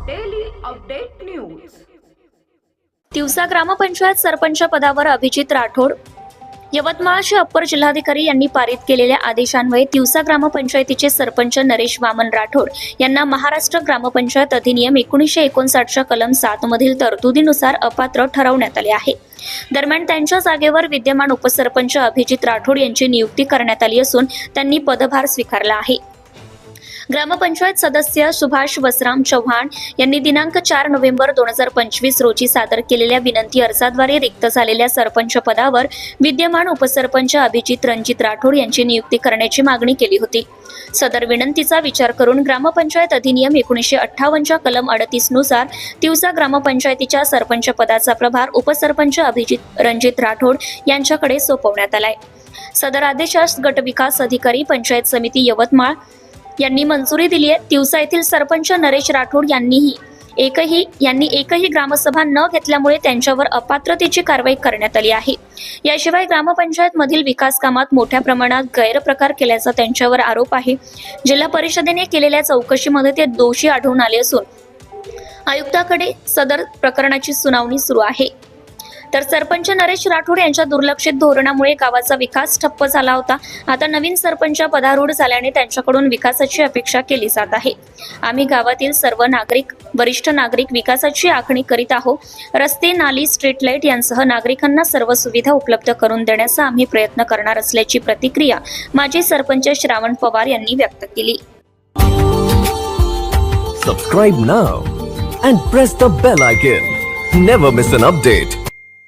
Update news ग्रामपंचायत सरपंच पदावर अभिजित राठोड. यवतमाळचे upper जिल्हाधिकारी यांनी पारित केलेल्या आदेशान्वये तिवसा ग्रामपंचायतीचे सरपंच नरेश वामन राठोड यांना महाराष्ट्र ग्रामपंचायत अधिनियम एकोणीसशे एकोणसाठच्या कलम सात मधील तरतुदीनुसार अपात्र ठरवण्यात आले आहे. दरम्यान त्यांच्या जागेवर विद्यमान उपसरपंच अभिजित राठोड यांची नियुक्ती करण्यात आली असून त्यांनी पदभार स्वीकारला आहे. ग्रामपंचायत सदस्य सुभाष वसराम चव्हाण यांनी दिनांक चार नोव्हेंबर दोन हजार पंचवीस रोजी सादर केलेल्या विनंती अर्जाद्वारे रिक्त झालेल्या सरपंच पदावर विद्यमान उपसरपंच अभिजित रणजित राठोड यांची नियुक्ती करण्याची मागणी केली होती. सदर विनंतीचा विचार करून ग्रामपंचायत अधिनियम एकोणीसशे अठ्ठावन्नच्या कलम अडतीसनुसार तिवसा ग्रामपंचायतीच्या सरपंच पदाचा प्रभार उपसरपंच अभिजित रणजित राठोड यांच्याकडे सोपवण्यात आलाय. सदर आदेशास गटविकास अधिकारी पंचायत समिती यवतमाळ यांनी मंजुरी दिली आहे. तिवसा येथील सरपंच नरेश राठोड यांनीही एकही यांनी एकही ग्रामसभा न घेतल्यामुळे त्यांच्यावर अपात्रतेची कारवाई करण्यात आली आहे. याशिवाय ग्रामपंचायत मधील विकास कामात मोठ्या प्रमाणात गैरप्रकार केल्याचा त्यांच्यावर आरोप आहे. जिल्हा परिषदेने केलेल्या चौकशीमध्ये ते दोषी आढळून आले असून आयुक्ताकडे सदर प्रकरणाची सुनावणी सुरू आहे. तर सरपंच नरेश राठोड यांच्या दुर्लक्षित धोरणामुळे गावाचा विकास ठप्प झाला होता आता नवीन सरपंच पदारूढ झाल्याने त्यांच्याकडून विकासाची अपेक्षा केली जात आहे आम्ही गावातील सर्व नागरिक वरिष्ठ नागरिक विकासाची आखणी करीत आहोत रस्ते नाली स्ट्रीट लाइट यांसह नागरिकांना सर्व सुविधा उपलब्ध करून देण्याचा आम्ही प्रयत्न करणार असल्याची प्रतिक्रिया माजी सरपंच श्रावण पवार यांनी व्यक्त केली Subscribe now and press the bell icon. Never miss an update.